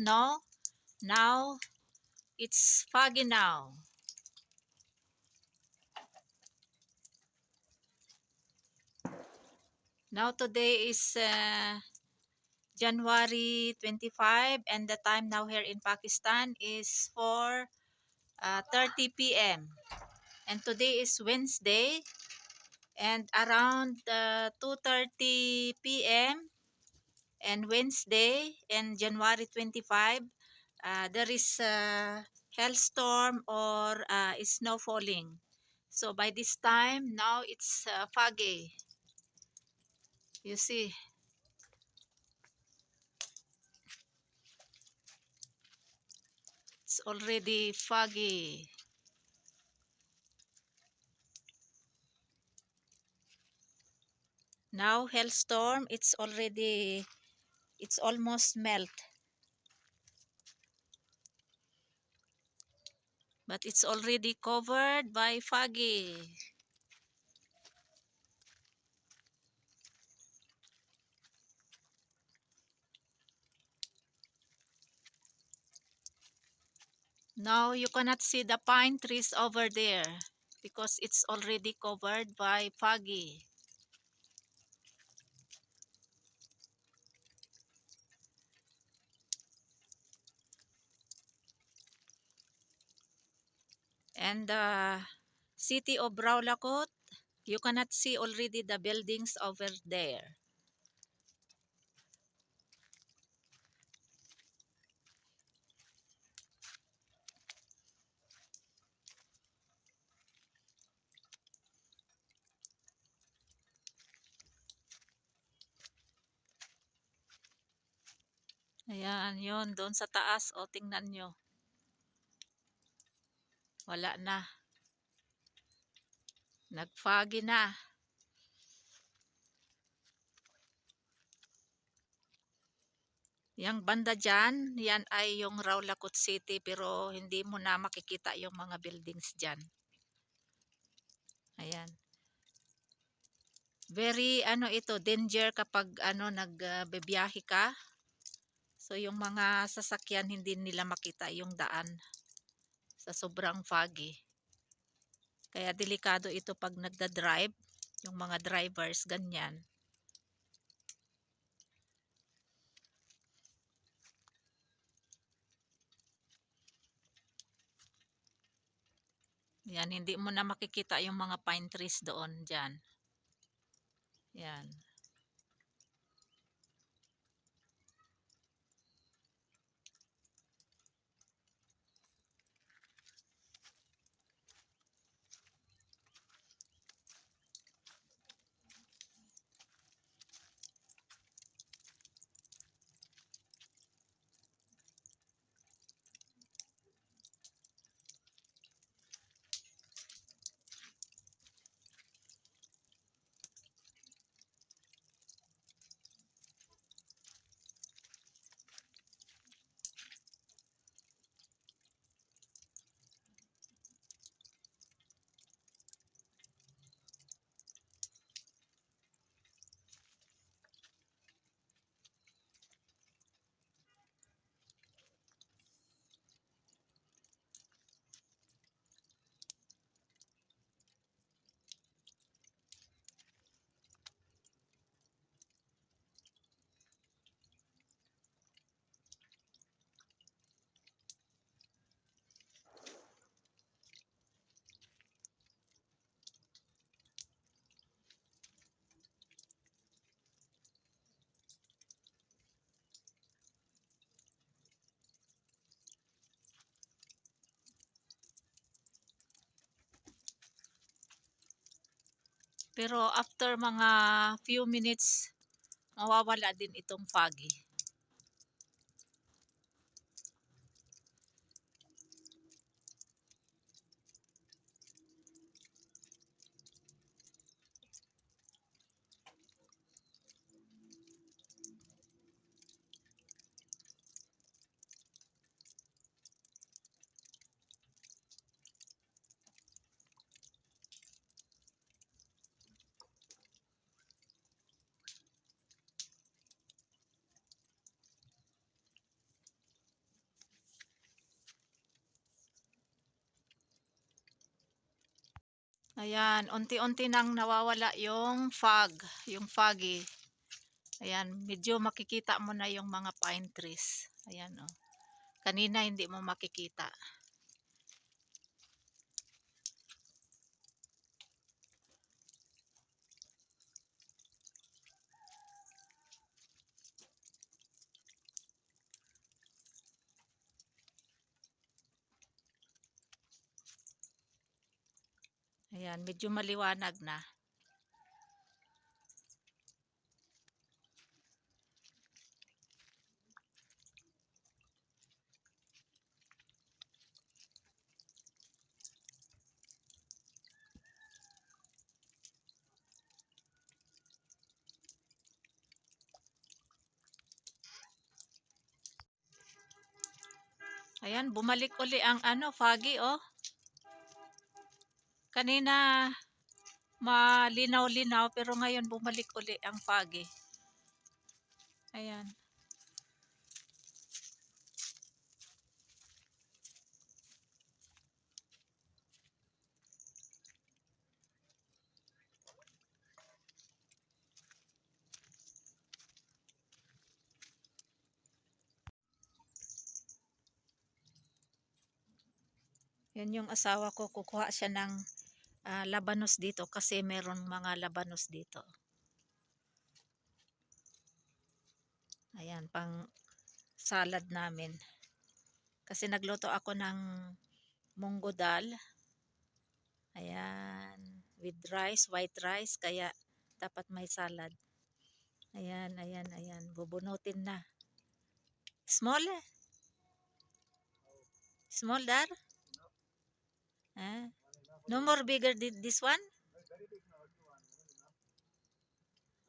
snow. Now, it's foggy now. Now today is uh, January 25 and the time now here in Pakistan is 4 uh, 30 p.m. And today is Wednesday and around uh, 2.30 p.m. and Wednesday and January 25 uh, there is a hailstorm or uh, snow falling. So by this time now it's uh, foggy. You see. It's already foggy. Now hailstorm, it's already, it's almost melt. But it's already covered by foggy. Now you cannot see the pine trees over there because it's already covered by foggy. And the city of Braulakot, you cannot see already the buildings over there. Ayan, yun, doon sa taas, o tingnan nyo. Wala na. Nagfagi na. Yang banda dyan, yan ay yung Raulacot City pero hindi mo na makikita yung mga buildings dyan. Ayan. Very ano ito, danger kapag ano nagbebiyahe ka. So yung mga sasakyan hindi nila makita yung daan sa sobrang foggy. Kaya delikado ito pag nagda-drive, yung mga drivers ganyan. Yan, hindi mo na makikita yung mga pine trees doon dyan. Yan. Pero after mga few minutes, mawawala din itong foggy. Ayan, unti-unti nang nawawala yung fog, yung foggy. Ayan, medyo makikita mo na yung mga pine trees. Ayan, oh. Kanina hindi mo makikita. Ayan, medyo maliwanag na. Ayan, bumalik uli ang ano, foggy, oh. Kanina, malinaw-linaw, pero ngayon bumalik uli ang foggy. Ayan. Yan yung asawa ko, kukuha siya ng ah, labanos dito kasi meron mga labanos dito. Ayan, pang salad namin. Kasi nagluto ako ng munggo dal. Ayan, with rice, white rice, kaya dapat may salad. Ayan, ayan, ayan, bubunutin na. Small? eh? Small, dar? Ah, no more bigger than this one?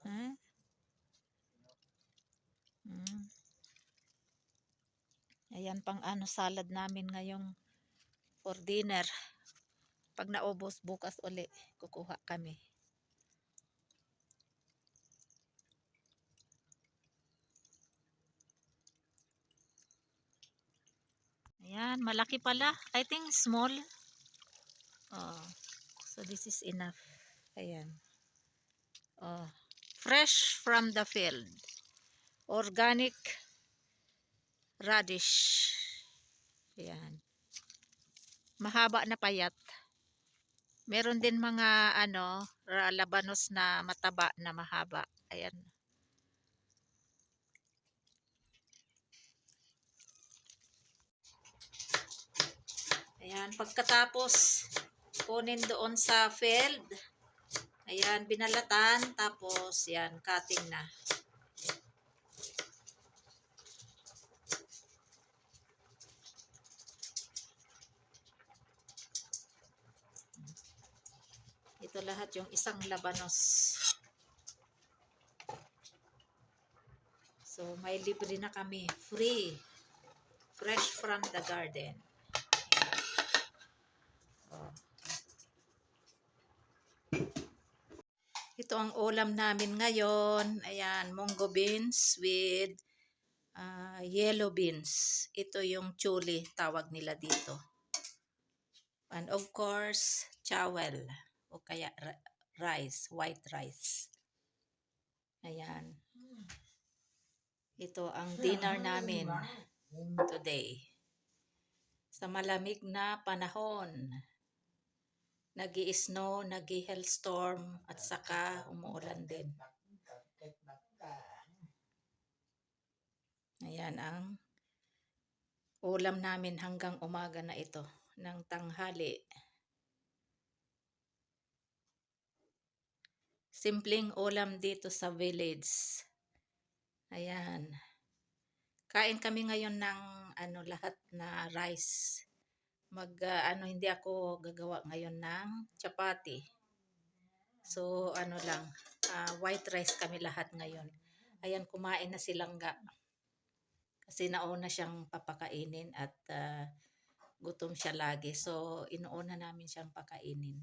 Huh? Mm. Ayan pang ano salad namin ngayong for dinner. Pag naubos bukas uli, kukuha kami. Ayan, malaki pala. I think small. Oh, so this is enough. Ayan. Oh, fresh from the field. Organic radish. Ayan. Mahaba na payat. Meron din mga ano, labanos na mataba na mahaba. Ayan. Ayan, pagkatapos kunin doon sa field. Ayan, binalatan tapos yan, cutting na. Ito lahat yung isang labanos. So, may libre na kami. Free. Fresh from the garden. Oh. Ito ang ulam namin ngayon. Ayan, mungo beans with ah, yellow beans. Ito yung chuli, tawag nila dito. And of course, chawel o kaya rice, white rice. Ayan. Ito ang dinner namin today. Sa malamig na panahon. Nag snow nag hailstorm at saka umuulan din. Ayan ang ulam namin hanggang umaga na ito ng tanghali. Simpleng ulam dito sa village. Ayan. Kain kami ngayon ng ano lahat na rice. Mag ah, ano hindi ako gagawa ngayon ng chapati. So ano lang, ah, white rice kami lahat ngayon. Ayan kumain na silang ga. Kasi nauna siyang papakainin at ah, gutom siya lagi. So inuuna namin siyang pakainin.